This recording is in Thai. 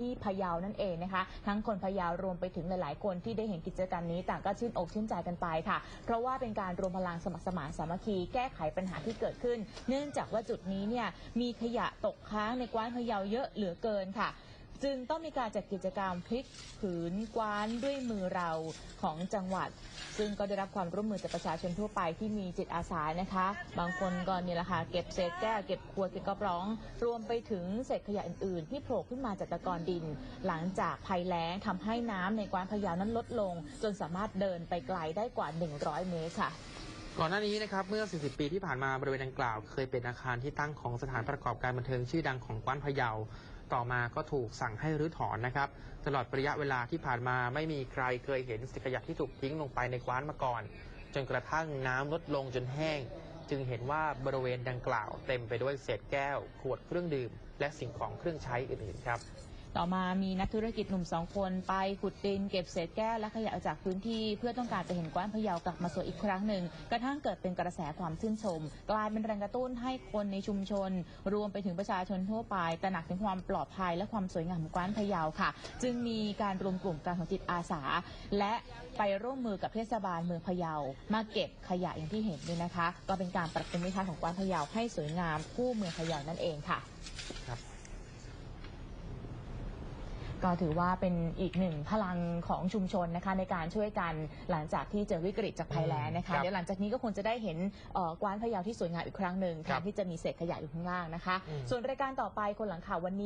ที่พะเยานั่นเองนะคะ ทั้งคนพะเยารวมไปถึงหลาย ๆ คนที่ได้เห็นกิจกรรมนี้ต่างก็ชื่นอกชื่นใจกันไปค่ะ เพราะว่าเป็นการรวมพลังสมัครสมานสามัคคีแก้ไขปัญหาที่เกิดขึ้น เนื่องจากว่าจุดนี้เนี่ยมีขยะตกค้างในกว้านพะเยาเยอะเหลือเกินค่ะ จึงต้องมีการจัดกิจกรรมพลิกผืนกว้านด้วยมือเราของจังหวัด ซึ่งก็ได้รับความร่วมมือจากประชาชนทั่วไปที่มีจิตอาสานะคะ บางคนก็นี่แหละค่ะเก็บเศษแก้วเก็บขวดเก็บกระป๋อง รวมไปถึงเศษขยะอื่น ๆ ที่โผล่ขึ้นมาจากตะกอนดิน หลังจากภัยแล้งทำให้น้ำในกว้านพะเยานั้นลดลง จนสามารถเดินไปไกลได้กว่า 100 เมตรค่ะก่อนหน้านี้นะครับเมื่อ 40 ปีที่ผ่านมาบริเวณดังกล่าว เคยเป็นอาคารที่ตั้งของสถานประกอบการบันเทิงชื่อดังของกว้านพะเยา ต่อมาก็ถูกสั่งให้รื้อถอนนะครับ ตลอดระยะเวลาที่ผ่านมาไม่มีใครเคยเห็นเศษขยะที่ถูกทิ้งลงไปในกว้านมาก่อน จนกระทั่งน้ำลดลงจนแห้ง จึงเห็นว่าบริเวณดังกล่าวเต็มไปด้วยเศษแก้ว ขวดเครื่องดื่ม และสิ่งของเครื่องใช้อื่นๆครับ ต่อมามีนักธุรกิจหนุ่มสองคนไปขุดดินเก็บเศษแก้วและขยะออกจากพื้นที่ เพื่อต้องการจะเห็นกว้านพะเยากลับมาสวยอีกครั้งหนึ่ง กระทั่งเกิดเป็นกระแสความชื่นชม กลายเป็นแรงกระตุ้นให้คนในชุมชน รวมไปถึงประชาชนทั่วไปตระหนักถึงความปลอดภัยและความสวยงามของกว้านพะเยาค่ะ จึงมีการรวมกลุ่มการของจิตอาสา และไปร่วมมือกับเทศบาลเมืองพะเยามาเก็บขยะอย่างที่เห็นนี่นะคะ ก็เป็นการปรับปรุงวิถีของกว้านพะเยาให้สวยงามคู่เมืองพะเยานั่นเองค่ะ ครับ ก็ถือว่าเป็นอีกหนึ่งพลังของชุมชนนะคะในการช่วยกันหลังจากที่เจอวิกฤตจากภัยแล้งนะครัคะบเดี๋ยวหลังจากนี้ก็คงจะได้เห็นเอ่อกว้านพะเยาที่สวยงามอีกครั้งหนึ่งแทครันบที่จะมีเศษขยะอยู่ข้างล่างนะคะ อืม ส่วนรายการต่อไปคนหลังข่าววันนี้